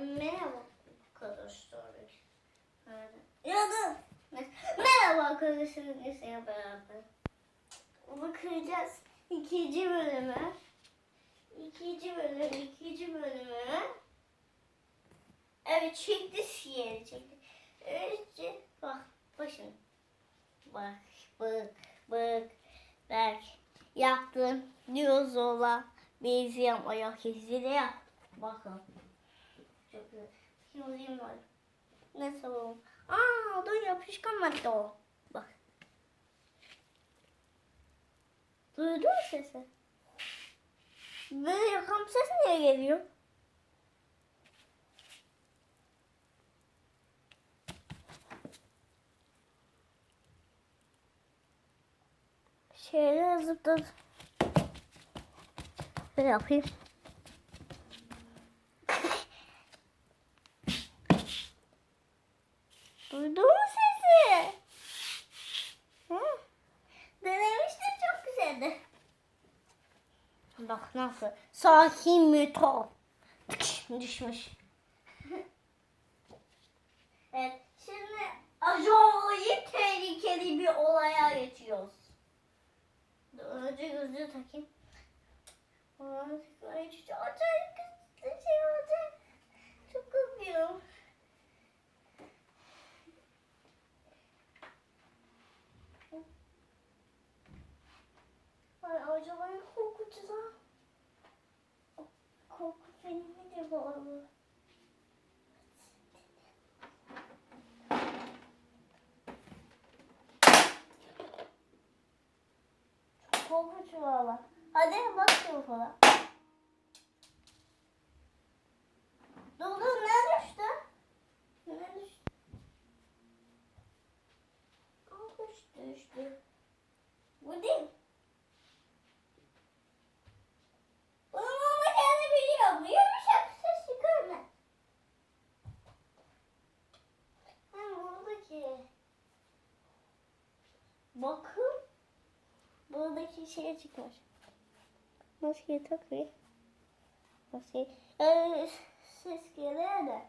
Merhaba arkadaşlar. Ya da merhaba arkadaşlar. Neyse beraber. Bakacağız ikinci bölüme. İkinci bölüm, ikinci bölümü. Evet çekti siyeri çekti. Önce bak başım. Bak bak bak. Bak yaptım. Dinozola benzeyen ayak izi de yap. Bakın. Çok güzel. Şimdi var. Ne sabun? Aa dur yapışkan madde o. Bak. Duydun mu sesi? Böyle yakan ses niye geliyor? Şöyle zıpladı. Böyle yapayım. Duydun mu sesi? Hı? Denemiştim çok güzeldi. Bak nasıl sakin metro. Düşmüş. evet şimdi acayip tehlikeli bir olaya geçiyoruz. Önce gözlüğü takayım. Acayip acayip güzel şey olacak. Çok korkuyorum. Ay acaba ne korkutucu Korku filmi de var mı? Valla. Hadi bak şunu falan. Dur dur ne düştü? Ne düştü? Aa, kuş düştü. Bu değil. Bunun olmayacağını biliyorum. Yumuşak ses çıkarma. Hem buradaki bakın şeye çıkmış. Maskeyi takayım. Maskeyi. Ee, ses geliyor da.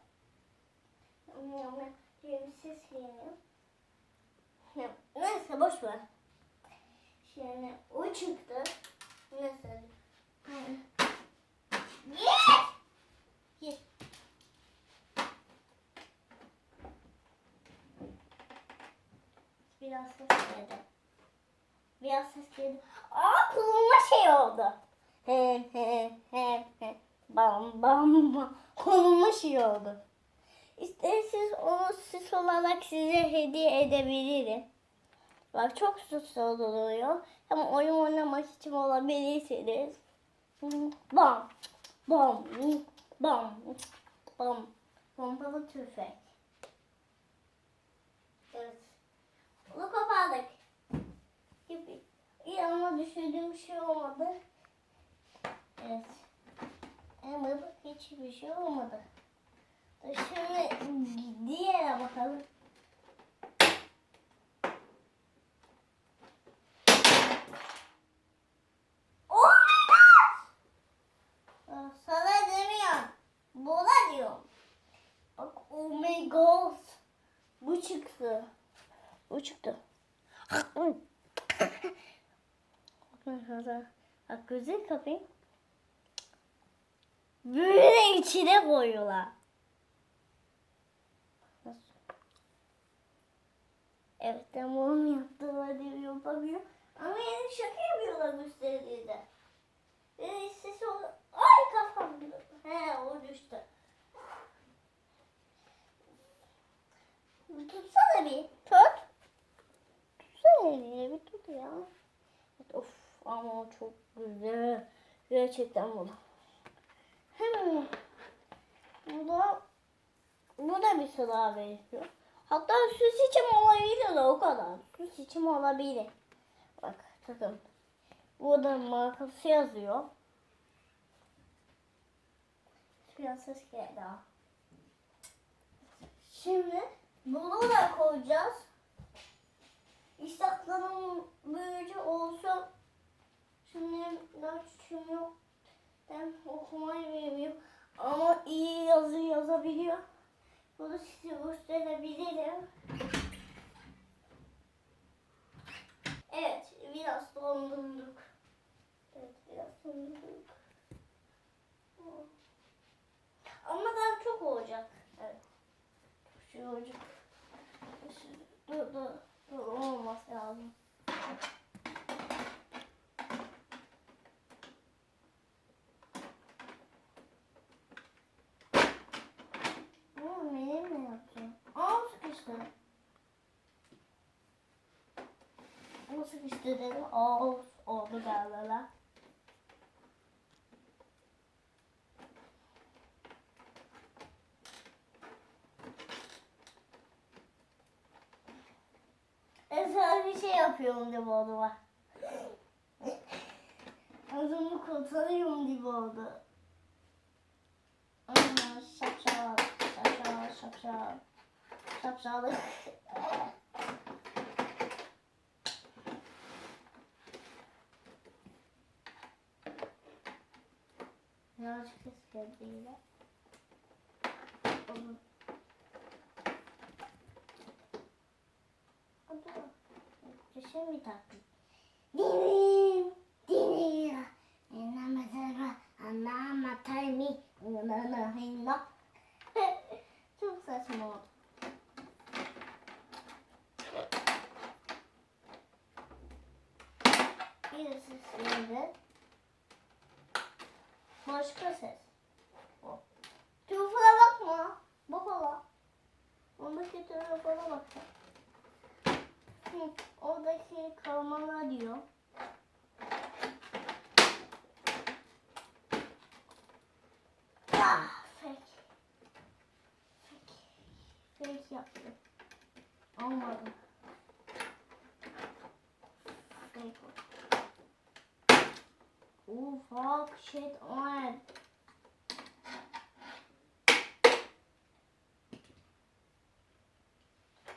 Bir ses geliyor. Neyse boş ver. Şimdi o çıktı. Neyse. Biraz ses geldi. Biraz ses geldi. Aa kullanma şey oldu. He he he he. Bam bam bam. Konulma şey oldu. İsterseniz onu süs olarak size hediye edebilirim. Bak çok süs oluyor. Ama oyun oynamak için olabilirsiniz. Bam, bam, bam, bam, pompalı tüfek. Evet. Bunu kapadık. Gibi. İyi ama düşündüğüm şey olmadı. Evet. Ama hiçbir şey olmadı. Şimdi diğere bakalım. Olmaz! Ah, Sana demiyorum. Buna diyorum. Bak oh my god. Bu çıktı. Bu çıktı. Bak gözü kapayım. Böyle içine koyuyorlar. Nasıl? Evet tamam yaptılar diyor bakıyor. Ama yani şaka yapıyorlar gösteride. Ee, ses ol... Ay kafam. He o düştü. Tutsana bir. Tut. Tutsana elini bir tut ya. Of ama çok güzel. Gerçekten bu. Hmm. Bu da bu da bir sıra benziyor. Hatta süs içim olabilir o kadar. Süs içim olabilir. Bak takın. Burada markası yazıyor. Biraz ses. Şimdi bunu da koyacağız. İstaklarım büyücü olsa şimdi daha küçüğüm yok. Ben okumayı bilmiyorum. Ama iyi yazı yazabiliyorum. Bunu size gösterebilirim. Evet, biraz dondurduk. Evet, biraz dondurduk. Ama daha çok olacak. Evet. Çok şey olacak. Dur, dur, dur, olması lazım. Ama benim mi yapacağım? Aa sıkıştı. Ama sıkıştı dedim. Aa oldu galiba. Özel bir şey yapıyorum gibi oldu bak. Ağzımı kurtarıyorum gibi oldu. Aa, Şapşal, şapşal, Kitap sağlık. Birazcık ses geldiğiyle. Onun Adı. Düşe mi taklit? Başka ses. Telefona bakma. Bak hala. Ondaki telefona bak. Oradaki kalmalar diyor. Ah, fake. Fake. Fake yaptım. Olmadı. Fake oldu. Oh fuck shit on.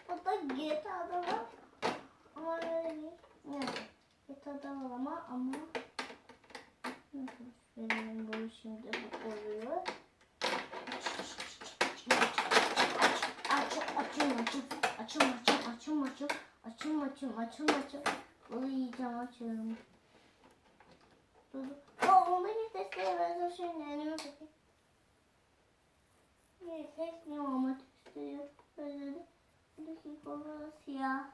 Bu da GTA'da var. Ama öyle değil. Evet. GTA'da var ama ama benim bu şimdi oluyor. Aç, açım, açım, açım, açım, açım, açım, açım, açım, açım, açım. Bunu yiyeceğim, açıyorum. Dur, dur. Aa, ondaki testlere benzer şey ne? Elime bakayım. Bir ses ne siyah,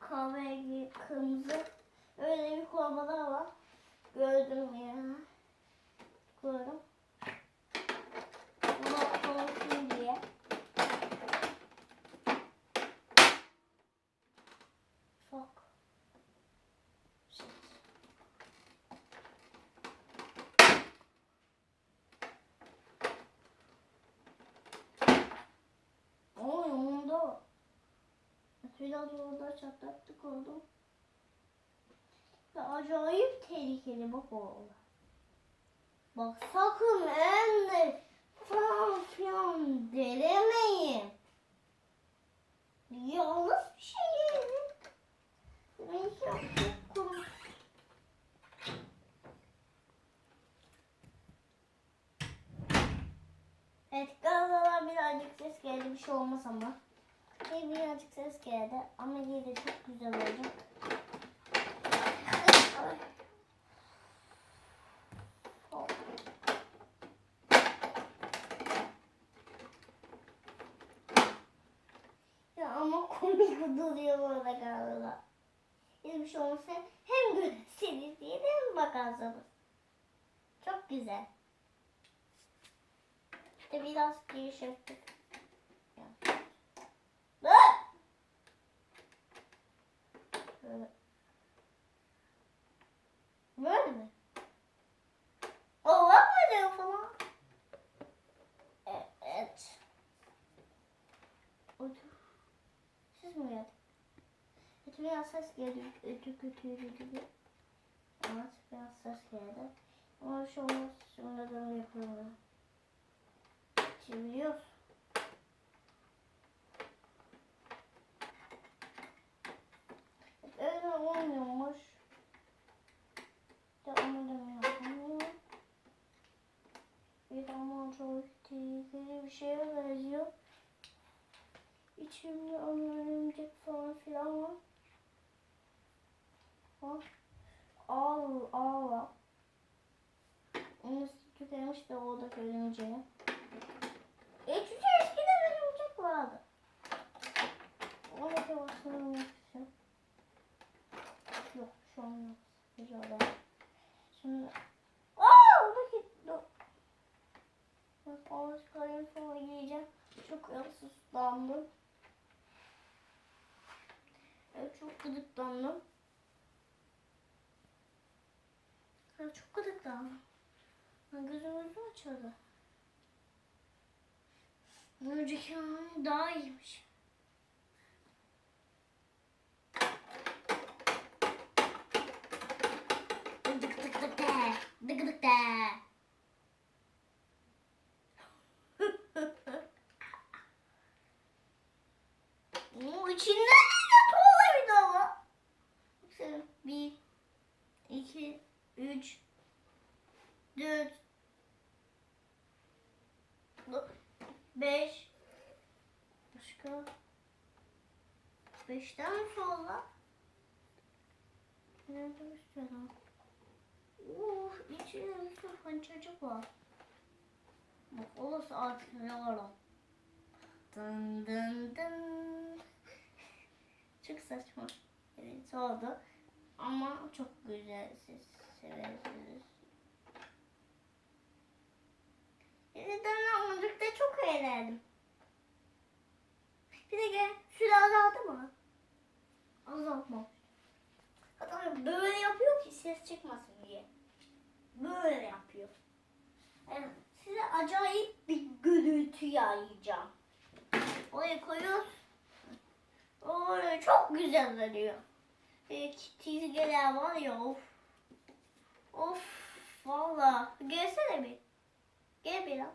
kahverengi, kırmızı. Öyle bir kolbalar var. Gördüm ya. Gördüm. Bu da konuşsun diye. Fuck. Shit. Oy onda. Biraz orada çatlaklık oldu. Ve acayip tehlikeli bak oğlum. Bak sakın emre falan filan denemeyin. Yalnız bir şey. Ben yaptım. Evet galiba birazcık ses geldi bir şey olmaz ama. Bir birazcık ses geldi ama yine çok güzel olacak. Ya ama komik duruyor orada galiba. Hiçbir şey olmasa hem görseniz diye hem bakarsınız. Çok güzel. İşte biraz giriş. Böyle. Böyle mi? O var mı falan? Evet. Otur. Siz mi geldin? Kötü biraz ses geldi. Ötü kötü gibi. Evet biraz ses geldi. Ama şu olmaz. Şimdi de yapıyorum. Çeviriyoruz. Öyle olmuyormuş. De onu da mı yapamıyor? Bir ama çok tehlikeli bir şeye benziyor. İçimde örümcek falan filan var. Bak. Al, al. Onu tükenmiş de o da örümceği. Eskiden eskiden örümcek vardı. Ona da baksana yapacağım. Yok şu an yok. Güzel. Şimdi Aa, o da gitti. Bak onu çıkarayım sonra yiyeceğim. Çok ıslandım. Evet çok gıdıklandım. Evet, çok gıdıklandım. Ben gözümüzü açıyordu. Önceki daha iyiymiş. Dık dık dık de. Dık dık de. 3 4 5 başka 5'ten sonra nerede üstüne? Uf, içinde bir sürü pançacık var. Bak olası artık ne var o? Dın dın dın. Çok saçma. Evet oldu. Ama çok güzel ses seversiniz. Yeniden almadıkta çok eğlendim. Bir de gel süre azaldı mı? Azaltma. Hatta böyle yapıyor ki ses çıkmasın diye. Böyle yapıyor. Evet, size acayip bir gürültü yayacağım. Oraya koyuyoruz. Oraya çok güzel veriyor. Bir çizgiler var ya of. Of valla. Gelsene bir. Gel biraz.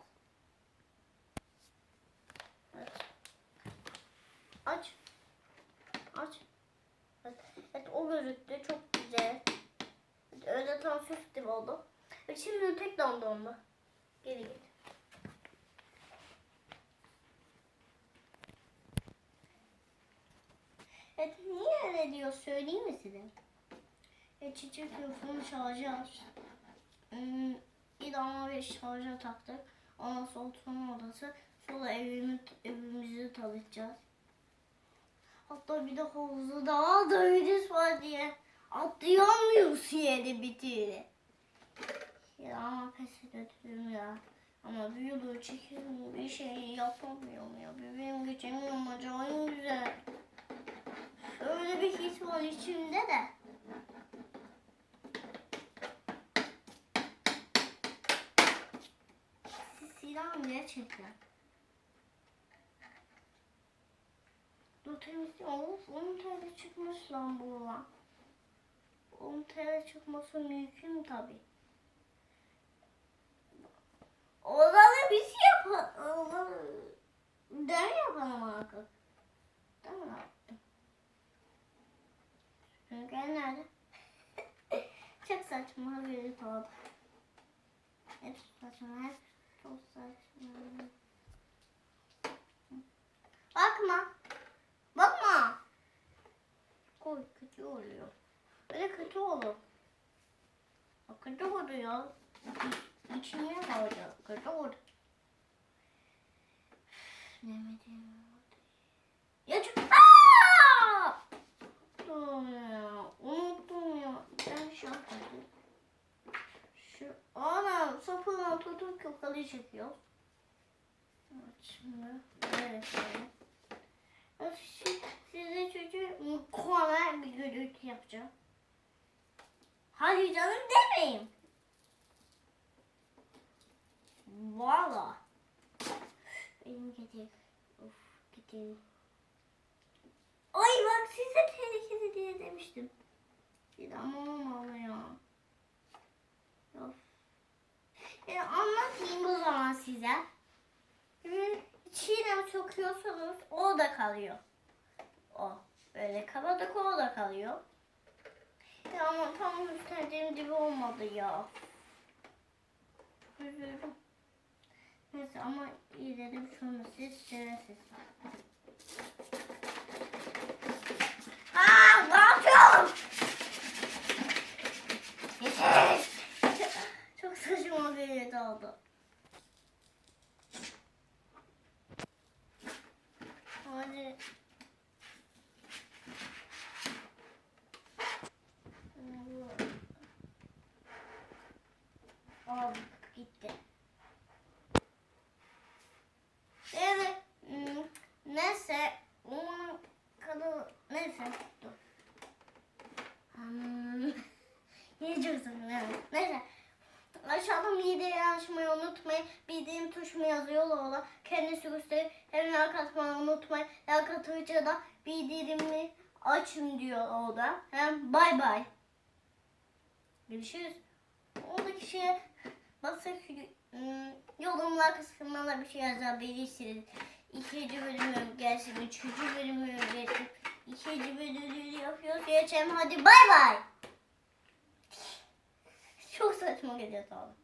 Evet. Aç. Aç. Evet, evet o gözüktü. Çok güzel. Evet, öyle tam süslü oldu. Evet, şimdi tek dondu Geri git. Evet niye öyle diyor söyleyeyim mi size? Evet çiçek telefonu şarjı aç. Hmm, İdama bir şarja taktık. Ondan sonra oturma odası. Sonra evimi, evimizi tanıtacağız. Hatta bir de havuzu da virüs var diye atlayamıyoruz yeri bitiri. Ya ama pes ediyorum ya. Ama yolu çekiyorum bir şey yapamıyorum ya. Bebeğim geçemiyorum acayip güzel. Öyle bir his var içimde de. Silahım gerçekten. Dur temizle. Of 10 TL çıkmış lan bu lan. 10 TL çıkması mümkün tabi. Olanı biz yapalım. Ben yapalım artık. Tamam yaptım. Sünger nerede? Çok saçma bir oldu. Hep saçma, hep çok saçma. Bakma. Bakma. Koy kötü oluyor. Böyle kötü olur. Kötü oldu ya. İçine kaldı. Kötü oldu. Ne mi diyeyim? Ya çok... Aa! Unuttum ya. Unuttum ya. Ben yapmadım. Şu ana sapına tutup yukarı çekiyor. Evet şimdi koyalım. Evet, şimdi size çocuğu mükemmel bir gürültü yapacağım. Hadi canım demeyin. Valla. Benim getir. Of getir. Ay bak size tehlikeli diye demiştim. Bir ama olmalı ya. Of. E, anlatayım o zaman size. Çiğnem sokuyorsanız o da kalıyor. O. Böyle kaladık o da kalıyor. Ya ama tam istediğim gibi olmadı ya. Üzüldüm. Neyse ama iyi dedim şunu siz 这是我给你倒的。Ola. Kendisi gösterip hem like atmayı unutmayın. Like atınca da bildirimi açın diyor orada. Hem bay bay. Görüşürüz. Oradaki şeye basıp ım, yorumlar kısmına bir şey yazabilirsiniz. İkinci bölümü gelsin, üçüncü bölümü gelsin. İkinci bölümü yapıyoruz. Geçelim hadi bay bay. Çok saçma geliyor sonra.